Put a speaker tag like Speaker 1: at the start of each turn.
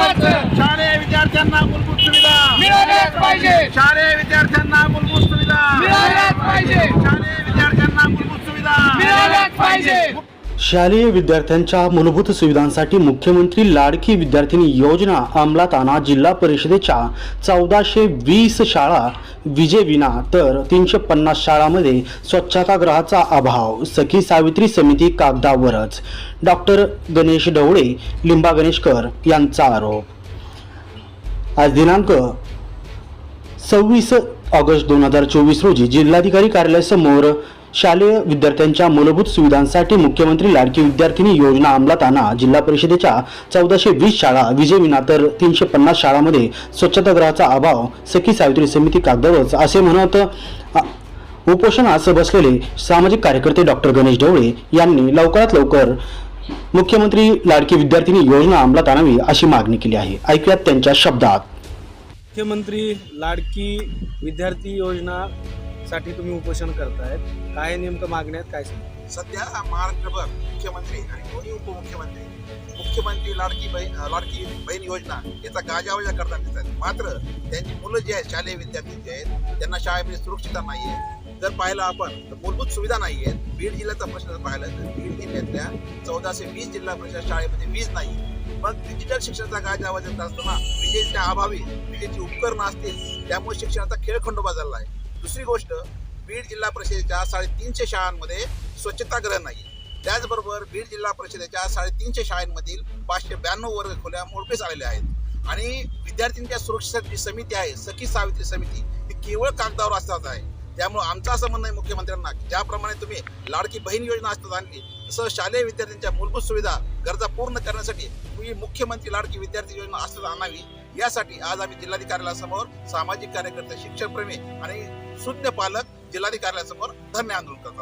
Speaker 1: शालेय विद्यार्थ्यांना मूलभूत सुविधा.
Speaker 2: मिळाल्याच पाहिजे.
Speaker 1: शालेय विद्यार्थ्यांना मूलभूत सुविधा.
Speaker 2: मिळाल्याच पाहिजे.
Speaker 1: शालेय विद्यार्थ्यांना मूलभूत सुविधा.
Speaker 2: मिळाल्याच पाहिजे.
Speaker 3: शालेय विद्यार्थ्यांच्या मूलभूत सुविधांसाठी मुख्यमंत्री लाडकी विद्यार्थिनी योजना अंमलात आणा जिल्हा परिषदेच्या चौदाशे वीस शाळा विजेविना तर तीनशे पन्नास शाळांमध्ये स्वच्छतागृहाचा अभाव सखी सावित्री समिती कागदावरच. डॉक्टर गणेश ढवळे लिंबा गणेशकर यांचा आरोप. आज दिनांक सव्वीस ऑगस्ट दोन हजार चोवीस रोजी जिल्हाधिकारी कार्यालयासमोर शालेय विद्यार्थ्यांच्या मूलभूत सुविधांसाठी मुख्यमंत्री लाडकी विद्यार्थिनी योजना अंमलात आणा जिल्हा परिषदेच्या चौदाशे वीस शाळा विजयविना तर तीनशे पन्नास शाळांमध्ये स्वच्छतागृहाचा अभाव सखी सावित्री समिती कागदावरच असे म्हणत उपोषणास बसलेले सामाजिक कार्यकर्ते डॉक्टर गणेश ढवळे यांनी लवकरात लवकर मुख्यमंत्री लाडकी विद्यार्थिनी योजना अंमलात आणावी अशी मागणी केली आहे. ऐकूयात त्यांच्या शब्दात.
Speaker 4: मुख्यमंत्री लाडकी विद्यार्थी योजना साठी तुम्ही उपोषण करतायत काय नेमकं मागण्यात काय सांगा
Speaker 1: सध्या महाराष्ट्रभर मुख्यमंत्री आणि दोन्ही उपमुख्यमंत्री मुख्यमंत्री लाडकी बहीण लाडकी बहीण योजना याचा गाजावाजा करताना दिसतात मात्र त्यांची मुलं जी आहेत शालेय विद्यार्थी जे आहेत त्यांना शाळेमध्ये सुरक्षितता नाही आहे. जर पाहिलं आपण तर मूलभूत सुविधा नाही आहेत. बीड जिल्ह्याचा प्रश्न जर पाहिला तर बीड जिल्ह्यातल्या चौदाशे वीस जिल्हा परिषद शाळेमध्ये वीज नाही. मग डिजिटल शिक्षणाचा गाजावाजा असताना विजेच्या अभावी विजेची उपकरणं असतील त्यामुळे शिक्षणाचा खेळ खंडोबा झाला आहे. दुसरी गोष्ट बीड जिल्हा परिषदेच्या साडेतीनशे शाळांमध्ये स्वच्छतागृह नाही. त्याचबरोबर बीड जिल्हा परिषदेच्या साडेतीनशे शाळांमधील पाचशे ब्याण्णव वर्ग खोल्या मोडपीस आलेल्या आहेत. आणि विद्यार्थ्यांच्या सुरक्षेसाठी जी समिती आहे सखी सावित्री समिती ही केवळ कागदावर असतात आहे. त्यामुळे आमचं असं म्हणणं आहे मुख्यमंत्र्यांना की ज्याप्रमाणे तुम्ही लाडकी बहीण योजना असतात आणली तसं शालेय विद्यार्थ्यांच्या मूलभूत सुविधा गरजा पूर्ण करण्यासाठी तुम्ही मुख्यमंत्री लाडकी विद्यार्थी योजना असतात आणावी. यासाठी आज आम्ही जिल्हाधिकाऱ्यासमोर सामाजिक कार्यकर्ते शिक्षकप्रेमी आणि शून्य पालक जिल्हाधिकाऱ्यासमोर धन्य आंदोलन करतात